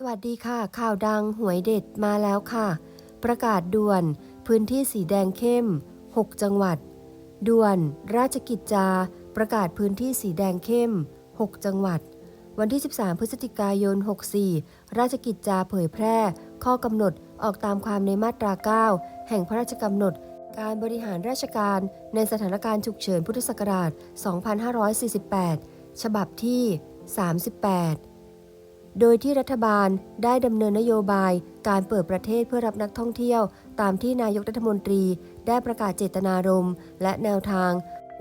สวัสดีค่ะ ข่าวดังหวยเด็ดมาแล้วค่ะ ประกาศด่วน พื้นที่สีแดงเข้ม 6 จังหวัด ด่วน ราชกิจจา ประกาศพื้นที่สีแดงเข้ม 6 จังหวัด วันที่ 13 พฤศจิกายน 64 ราชกิจจาเผยแพร่ ข้อกำหนดออกตามความในมาตรา 9 แห่งพระราชกำหนด การบริหารราชการในสถานการณ์ฉุกเฉินพุทธศักราช 2548 ฉบับที่ 38 โดยที่รัฐบาลได้ดำเนินนโยบาย การเปิดประเทศเพื่อรับนักท่องเที่ยว ตามที่นายกรัฐมนตรี ได้ประกาศเจตนารมณ์ และแนวทาง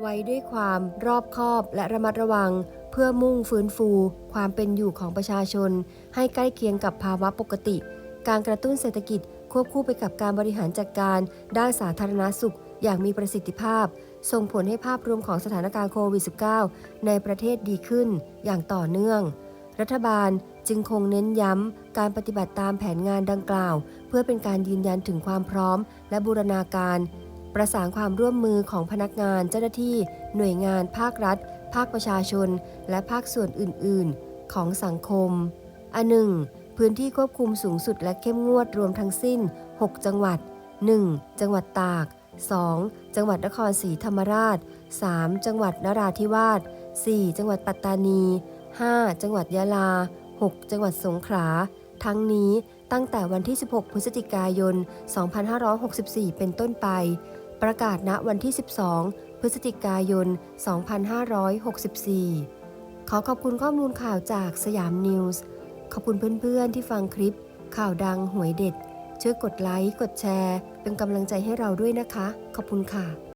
ไว้ด้วยความรอบคอบและระมัดระวัง เพื่อมุ่งฟื้นฟู ความเป็นอยู่ของประชาชน ให้ใกล้เคียงกับภาวะปกติ การกระตุ้นเศรษฐกิจควบคู่ไปกับการบริหารจัดการ ด้านสาธารณสุข อย่างมีประสิทธิภาพ ส่งผลให้ภาพรวมของสถานการณ์โควิด -19 ในประเทศดีขึ้น อย่างต่อเนื่อง รัฐบาล จึงคงเน้นย้ำการปฏิบัติตามแผนงานดังกล่าว เพื่อเป็นการยืนยันถึงความพร้อม และบูรณาการ ประสานความร่วมมือของพนักงานเจ้าหน้าที่ หน่วยงาน ภาครัฐ ภาคประชาชน และภาคส่วนอื่น ๆ ของสังคม อันหนึ่งพื้นที่ควบคุมสูงสุดและเข้มงวดรวมทั้งสิ้น 6 จังหวัด 1. จังหวัดตาก 2. จังหวัดนครศรีธรรมราช 3. จังหวัดนราธิวาส 4. จังหวัดปัตตานี 5. จังหวัดยะลา 6. จังหวัดสงขลา ทั้งนี้ตั้งแต่วันที่ 16 พฤศจิกายน 2564 เป็นต้นไป ประกาศณวันที่ 12 พฤศจิกายน 2564 ขอขอบคุณข้อมูลข่าวจากสยามนิวส์ ขอบคุณเพื่อนๆที่ฟังคลิป ข่าวดังหวยเด็ด ช่วยกดไลค์ กดแชร์ เป็นกำลังใจให้เราด้วยนะคะ ขอบคุณค่ะ